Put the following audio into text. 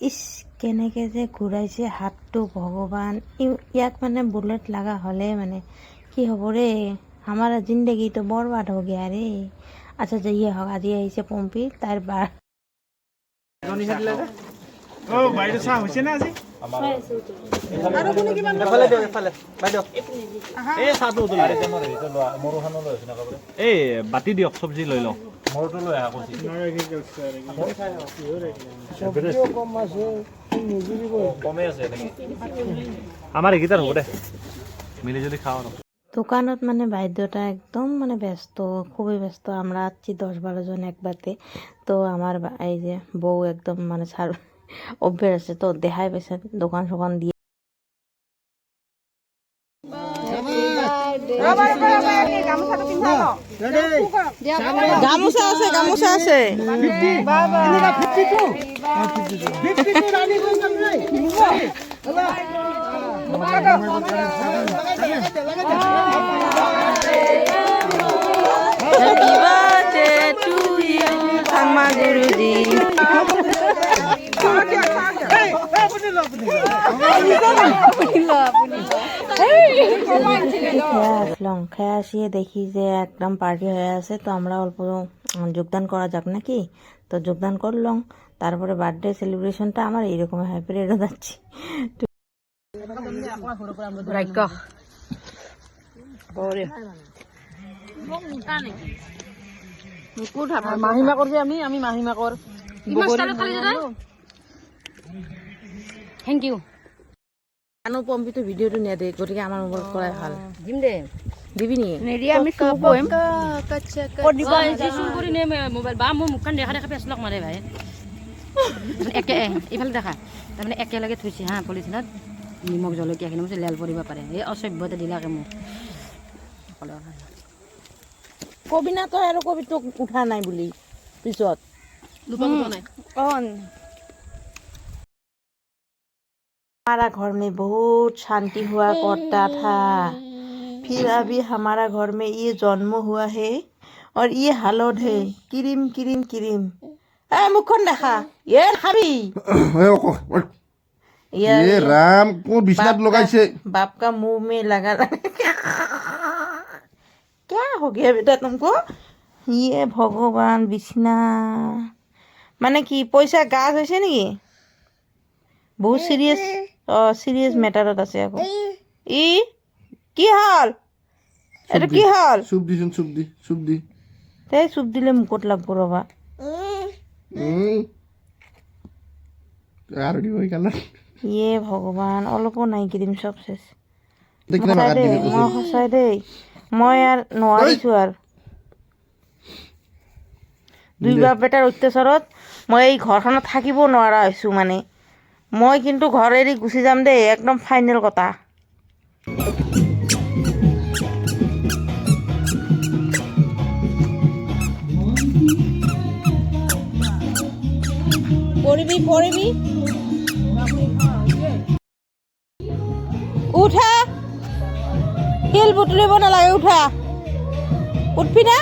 Each কেনেকৈ যে ঘূৰাইছে হাতটো ভগৱান। ই- ইয়াক মানে বুলেট লগা হ'লে মানে কি হ'ব ৰে? আমাৰ জিন্দগীটো বৰবাদ হৈ গয়া ৰে। আচ্ছা যিয়ে হওক আজি আহিছে পম্পী তাইৰ বাৰ অ বাইদেউ চাহ দে। মিলি জুলি খাওঁ দোকানত মানে বাইদেউটা একদম মানে ব্যস্ত, খুবই ব্যস্ত। আমরা আছি দশ বারো জন একবারতে। তো আমার এই যে বউ একদম মানে অভ্যেস আছে, তো দেখাই পেয়েছে দোকান সোকান দিয়ে। গামোচা আছে গামোচা আছে Guruji. খেয়ে আসলাম খেয়ে আসিয়ে দেখি যে একদম পার্টি হয়ে আছে তো আমরা অল্প যোগদান করা যাক নাকি? তো যোগদান করলাম তারপরে বার্থডে সেলিব্রেশনটা আমার এইরকম হ্যাপি রেডও যাচ্ছি মাহিমা করছি আমি আমি মাহিমা কর। থেংক ইউ আনো পম্পিটো ভিডিঅ'টো নেদে গতিকে আমাৰ মোবাইলত কৰাই ভালো। দিম দে। দিবি নি? নেৰি আমি চুৰ কৰিম। চুৰ কৰি নে মোবাইল? বা মোৰ মুখখন দেখা দেখা পেচলক মাৰে ভাই। একে ইফালে দেখা। তাৰমানে একেলগে থৈছে হা পলিথিনত নিমখ জলকীয়াখিনি মই লেল পৰিব পাৰে। এই অসভ্যতা দিলাকে মোক। কবি না তই আৰু কবি তোক উঠা নাই বুলি পিছত? हमारा घर में बहुत शांति हुआ करता था फिर अभी हमारा घर में ये जन्म हुआ है और ये हालत है क्रीम क्रीम क्रीम ए मुखन দেখা এ খাবি ये এ রাম কোন বিছনাত बाप লগাইছে का- बाप का मुंह में लगा क्या हो गया बेटा तुमको ये ভগৱান বিছনা মানে কি পইচা গাছ হৈছে নেকি বহুত চিৰিয়াছ অঁ চিৰিয়াছ মেটাৰত আছে আকৌ ই? কি হ'ল? এইটো কি হ'ল? চুপ দি চুপ দি। এই চুপ দিলে মুখত লাগব উম। আৰু দিব কালাৰ ইয়ে ভগৱান অলপো নাই দেখিলে সঁচাই দেই মই সঁচাই দেই মই আর নোৱাৰিছোঁ আৰু। দুই বাপ বেটাৰ অত্যাচাৰত মই এই ঘৰখনত থাকিব নোৱাৰা হৈছোঁ মানে। মই কিন্তু ঘৰ এৰি গুচি যাম দেই, একদম ফাইনেল কথা। পৰিবি পৰিবি উঠা। শিল বুটলিব নালাগে, উঠা। উঠবি না?